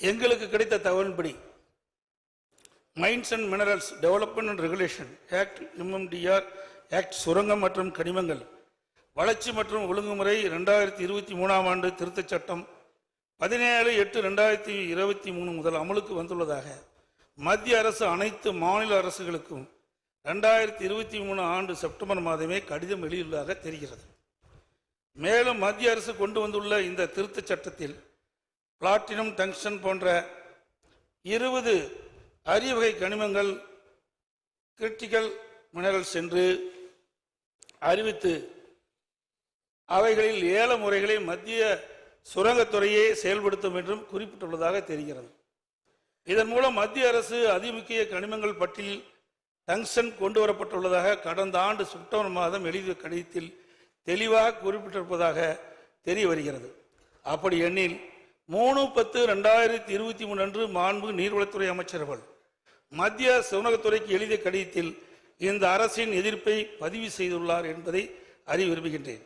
எங்களுக்கு கிடைத்த தகவலின்படி mines and minerals development and regulation act MMDR act சுரங்கம் மற்றும் கனிமங்கள் வளர்ச்சி மற்றும் ஒழுங்குமுறை ரெண்டாயிரத்தி இருபத்தி மூணாம் ஆண்டு திருத்தச் சட்டம் பதினேழு எட்டு ரெண்டாயிரத்தி இருபத்தி மூணு முதல் அமலுக்கு வந்துள்ளதாக மத்திய அரசு அனைத்து மாநில அரசுகளுக்கும் ரெண்டாயிரத்தி இருபத்தி மூணு ஆண்டு செப்டம்பர் மாதமே கடிதம் எழுதியுள்ளதாக தெரிகிறது. மேலும் மத்திய அரசு கொண்டு வந்துள்ள இந்த திருத்தச் சட்டத்தில் பிளாட்டினம் டங்ஷன் போன்ற இருபது அரிய வகை கனிமங்கள் கிரிட்டிக்கல் மினரல்ஸ் என்று அறிவித்து அவைகளில் ஏல முறைகளை மத்திய சுரங்கத்துறையே செயல்படுத்தும் என்றும் குறிப்பிட்டுள்ளதாக தெரிகிறது. இதன் மூலம் மத்திய அரசு அதிமுக்கிய கனிமங்கள் பட்டியல் டங்ஷன் கொண்டு வரப்பட்டுள்ளதாக கடந்த ஆண்டு செப்டம்பர் மாதம் எழுதிய கடிதத்தில் தெளிவாக குறிப்பிட்டிருப்பதாக தெரிய வருகிறது. அப்படி எண்ணில் மூணு பத்து ரெண்டாயிரத்தி இருபத்தி மூணு அன்று மாண்பு நீர்வளத்துறை அமைச்சர்கள் மத்திய சிவனகத்துறைக்கு எழுதிய கடிதத்தில் இந்த அரசின் எதிர்ப்பை பதிவு செய்துள்ளார் என்பதை அறிய விரும்புகின்றேன்.